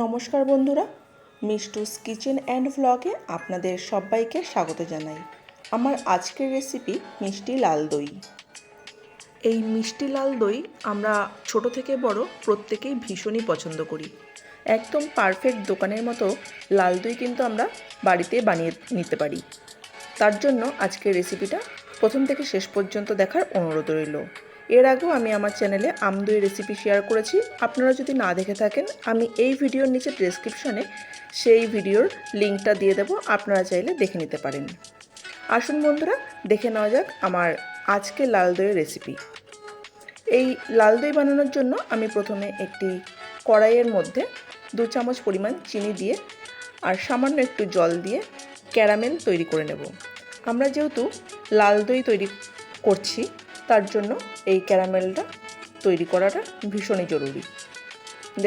নমস্কার বন্ধুরা, মিষ্টুস kitchen and ভ্লগে আপনাদের সবাইকে স্বাগত জানাই। আমার আজকের রেসিপি মিষ্টি লাল দই। এই মিষ্টি লাল দই আমরা ছোট থেকে বড় প্রত্যেকেই ভীষণই পছন্দ করি। একদম পারফেক্ট দোকানের মতো লাল দই কিন্তু আমরা বাড়িতে বানিয়ে নিতে পারি। তার জন্য আজকের রেসিপিটা প্রথম থেকে শেষ পর্যন্ত দেখার অনুরোধ রইল। এর আগেও আমি আমার চ্যানেলে আমদই রেসিপি শেয়ার করেছি। আপনারা যদি না দেখে থাকেন, আমি এই ভিডিওর নিচে ডেসক্রিপশনে সেই ভিডিওর লিঙ্কটা দিয়ে দেবো, আপনারা চাইলে দেখে নিতে পারেন। আসুন বন্ধুরা, দেখে নেওয়া যাক আমার আজকে লাল দইয়ের রেসিপি এই লাল দই বানানোর জন্য আমি প্রথমে একটি কড়াইয়ের মধ্যে দু চামচ পরিমাণ চিনি দিয়ে আর সামান্য একটু জল দিয়ে ক্যারামেল তৈরি করে নেব। আমরা যেহেতু লাল দই তৈরি করছি তার জন্য এই ক্যারামেলটা তৈরি করাটা ভীষণই জরুরি।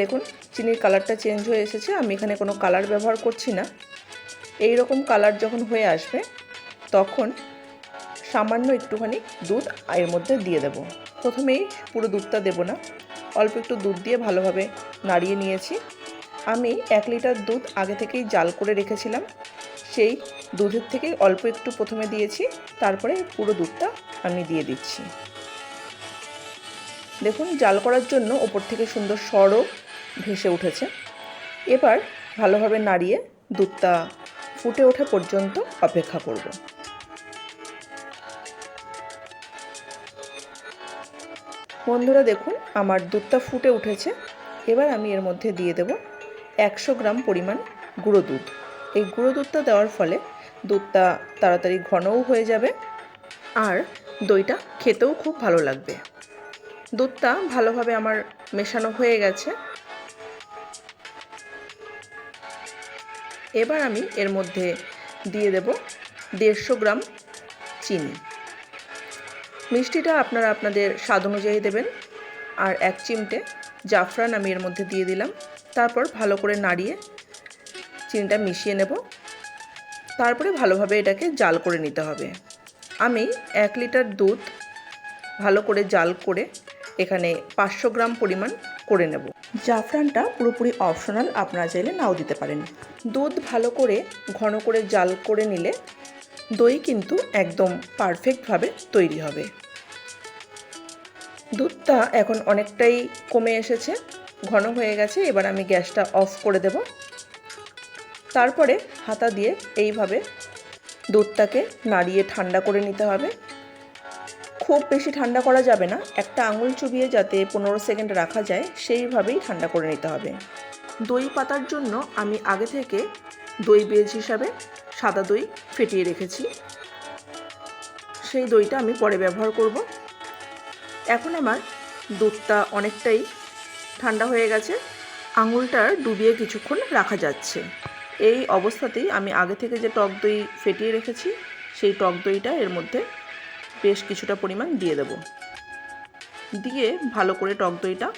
দেখুন, চিনির কালারটা চেঞ্জ হয়ে এসেছে, আমি এখানে কোনো কালার ব্যবহার করছি না। এই রকম কালার যখন হয়ে আসবে, তখন সামান্য একটুখানি দুধ এর মধ্যে দিয়ে দেব। প্রথমেই পুরো দুধটা দেব না, অল্প একটু দুধ দিয়ে ভালোভাবে নাড়িয়ে নিয়েছি। আমি এক লিটার দুধ আগে থেকেই জাল করে রেখেছিলাম, সেই দুধের থেকেই অল্প একটু প্রথমে দিয়েছি, তারপরে পুরো দুধটা আমি দিয়ে দিচ্ছি। দেখুন, জাল করার জন্য ওপর থেকে সুন্দর সরও ভেসে উঠেছে। এবার ভালোভাবে নাড়িয়ে দুধটা ফুটে ওঠা পর্যন্ত অপেক্ষা করব। বন্ধুরা, দেখুন, আমার দুধটা ফুটে উঠেছে। এবার আমি এর মধ্যে দিয়ে দেব একশো গ্রাম পরিমাণ গুঁড়ো দুধ। এই গুঁড়ো দুধটা দেওয়ার ফলে দুধটা তাড়াতাড়ি ঘনও হয়ে যাবে। আর দইটা খেতেও খুব ভালো লাগবে। দুধটা ভালোভাবে আমার মেশানো হয়ে গেছে। এবার আমি এর মধ্যে দিয়ে দেব দেড়শো গ্রাম চিনি। মিষ্টিটা আপনারা আপনাদের স্বাদ অনুযায়ী দেবেন। আর এক চিমটে জাফরান আমি এর মধ্যে দিয়ে দিলাম। তারপর ভালো করে নাড়িয়ে চিনিটা মিশিয়ে নেব। তারপরে ভালোভাবে এটাকে জাল করে নিতে হবে। আমি এক লিটার দুধ ভালো করে জাল করে এখানে পাঁচশো গ্রাম পরিমাণ করে নেব। জাফরানটা পুরোপুরি অপশনাল আপনারা চাইলে নাও দিতে পারেন। দুধ ভালো করে ঘন করে জাল করে নিলে দই কিন্তু একদম পারফেক্টভাবে তৈরি হবে। দুধটা এখন অনেকটাই কমে এসেছে, ঘন হয়ে গেছে, এবার আমি গ্যাসটা অফ করে দেব। তারপরে হাতা দিয়ে এইভাবে দুধটাকে নাড়িয়ে ঠান্ডা করে নিতে হবে। খুব বেশি ঠান্ডা করা যাবে না। একটা আঙুল চুবিয়ে যাতে পনেরো সেকেন্ড রাখা যায়, সেইভাবেই ঠান্ডা করে নিতে হবে। দই পাতার জন্য আমি আগে থেকে দই বেজ হিসাবে সাদা দই ফেটিয়ে রেখেছি। সেই দইটা আমি পরে ব্যবহার করব। এখন আমার দুধটা অনেকটাই ঠান্ডা হয়ে গেছে। আঙুলটার ডুবিয়ে কিছুক্ষণ রাখা যাচ্ছে। এই অবস্থাতেই আমি আগে থেকে যে টক দই ফেটিয়ে রেখেছি, সেই টক দইটা এর মধ্যে বেশ কিছুটা পরিমাণ দিয়ে দেব। দিয়ে ভালো করে টক দইটা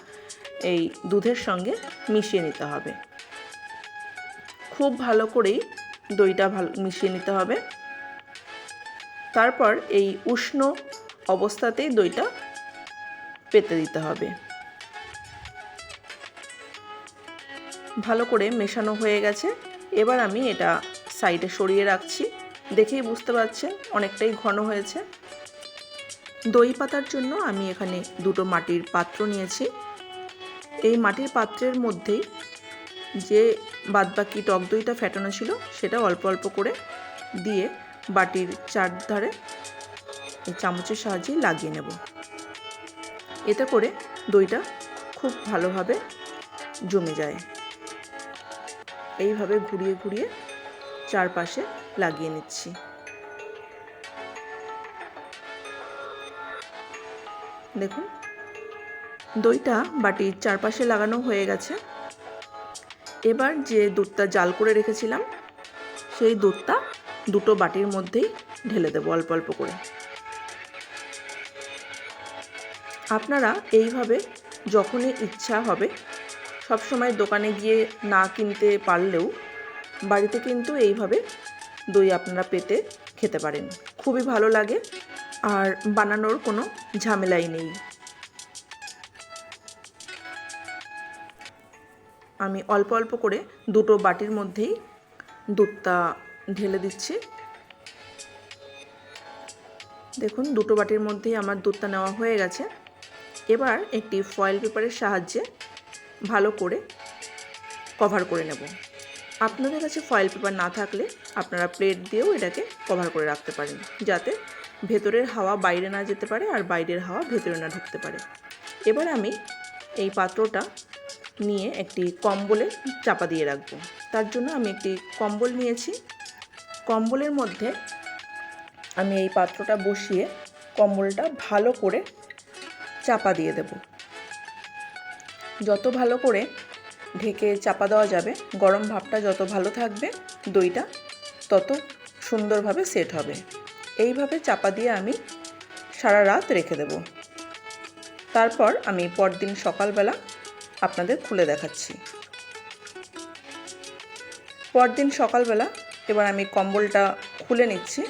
এই দুধের সঙ্গে মিশিয়ে নিতে হবে। খুব ভালো করেই দইটা ভালো, মিশিয়ে নিতে হবে। তারপর এই উষ্ণ অবস্থাতেই দইটা পেতে দিতে হবে। ভালো করে মেশানো হয়ে গেছে। এবার আমি এটা সাইডে সরিয়ে রাখছি। দেখেই বুঝতে পারছেন, অনেকটাই ঘন হয়েছে। দই পাতার জন্য আমি এখানে দুটো মাটির পাত্র নিয়েছি। এই মাটির পাত্রের মধ্যেই যে বাদবাকি টক দইটা ফেটানো ছিল, সেটা অল্প অল্প করে দিয়ে বাটির চারধারে চামচের সাহায্যে লাগিয়ে নেব। এতে করে দইটা খুব ভালোভাবে জমে যায়। এইভাবে ঘুরিয়ে ঘুরিয়ে চারপাশে লাগিয়ে নিচ্ছি। দেখুন, দইটা বাটির চারপাশে লাগানো হয়ে গেছে। এবার যে দুধটা জাল করে রেখেছিলাম, সেই দুধটা দুটো বাটির মধ্যেই ঢেলে দেবো অল্প অল্প করে। আপনারা এইভাবে যখনই ইচ্ছা হবে সবসময় দোকানে গিয়ে না কিনতে পারলেও বাড়িতে কিন্তু এইভাবে দই আপনারা পেতে খেতে পারেন। খুবই ভালো লাগে আর বানানোর কোনো ঝামেলাই নেই। আমি অল্প অল্প করে দুটো বাটির মধ্যেই দুধটা ঢেলে দিচ্ছি। দেখুন, দুটো বাটির মধ্যেই আমার দুধটা নেওয়া হয়ে গেছে। এবার একটি ফয়েল পেপারের সাহায্যে ভালো করে কভার করে নেব। আপনাদের কাছে ফয়েল পেপার না থাকলে আপনারা প্লেট দিয়েও এটাকে কভার করে রাখতে পারেন, যাতে ভেতরের হাওয়া বাইরে না যেতে পারে আর বাইরের হাওয়া ভেতরে না ঢুকতে পারে। এবার আমি এই পাত্রটা নিয়ে একটি কম্বলে চাপা দিয়ে রাখব। তার জন্য আমি একটি কম্বল নিয়েছি। কম্বলের মধ্যে আমি এই পাত্রটা বসিয়ে কম্বলটা ভালো করে চাপা দিয়ে দেব। যত ভালো করে ঢেকে চাপা দেওয়া যাবে, গরম ভাবটা যত ভালো থাকবে দইটা, তত সুন্দরভাবে সেট হবে। এইভাবে চাপা দিয়ে আমি সারা রাত রেখে দেব। তারপর আমি পরদিন সকালবেলা আপনাদের খুলে দেখাচ্ছি। পরদিন সকালবেলা এবার আমি কম্বলটা খুলে নিচ্ছি।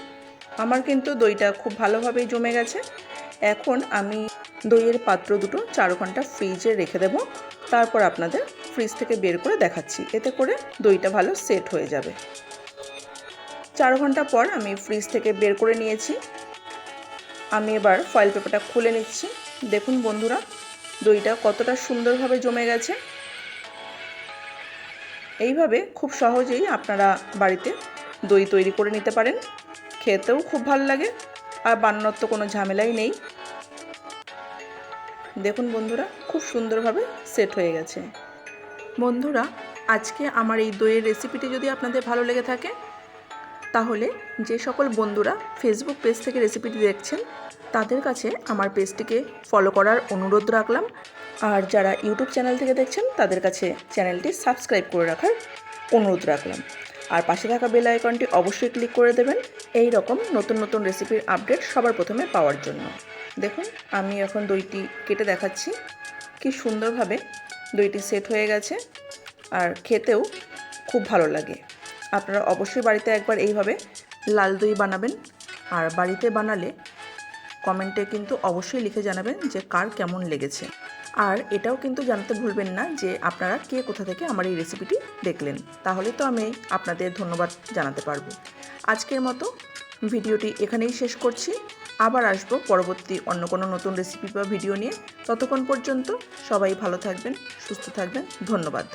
আমার কিন্তু দইটা খুব ভালোভাবেই জমে গেছে। এখন আমি দইয়ের পাত্র দুটো চার ঘণ্টা ফ্রিজে রেখে দেব। তারপর আপনাদের ফ্রিজ থেকে বের করে দেখাচ্ছি। এতে করে দইটা ভালো সেট হয়ে যাবে। চার ঘণ্টা পর আমি ফ্রিজ থেকে বের করে নিয়েছি। আমি এবার ফয়েল পেপারটা খুলে নিচ্ছি। দেখুন বন্ধুরা, দইটা কতটা সুন্দরভাবে জমে গেছে। এইভাবে খুব সহজেই আপনারা বাড়িতে দই তৈরি করে নিতে পারেন। খেতেও খুব ভালো লাগে, আর বানানোর তো কোনো ঝামেলাই নেই। দেখুন বন্ধুরা, খুব সুন্দরভাবে সেট হয়ে গেছে। বন্ধুরা, আজকে আমার এই দইয়ের রেসিপিটি যদি আপনাদের ভালো লেগে থাকে, তাহলে যে সকল বন্ধুরা ফেসবুক পেজ থেকে রেসিপিটি দেখছেন, তাদের কাছে আমার পেজটিকে ফলো করার অনুরোধ রাখলাম। আর যারা ইউটিউব চ্যানেল থেকে দেখছেন, তাদের কাছে চ্যানেলটি সাবস্ক্রাইব করে রাখার অনুরোধ রাখলাম। আর পাশে থাকা বেল আইকনটি অবশ্যই ক্লিক করে দেবেন। এই রকম নতুন নতুন রেসিপির আপডেট সবার প্রথমে পাওয়ার জন্য। দেখুন, আমি এখন দইটি কেটে দেখাচ্ছি। কি সুন্দরভাবে দইটি সেট হয়ে গেছে আর খেতেও খুব ভালো লাগে। আপনারা অবশ্যই বাড়িতে একবার এইভাবে লাল দই বানাবেন আর বাড়িতে বানালে কমেন্টে কিন্তু অবশ্যই লিখে জানাবেন যে কার কেমন লেগেছে। আর এটাও কিন্তু জানাতে ভুলবেন না যে আপনারা কে কোথা থেকে আমার এই রেসিপিটি দেখলেন। তাহলে তো আমি আপনাদের ধন্যবাদ জানাতে পারব। আজকের মতো ভিডিওটি এখানেই শেষ করছি। আবার আসব পরবর্তী অন্য কোনো নতুন রেসিপি বা ভিডিও নিয়ে। ততক্ষণ পর্যন্ত সবাই ভালো থাকবেন, সুস্থ থাকবেন, ধন্যবাদ।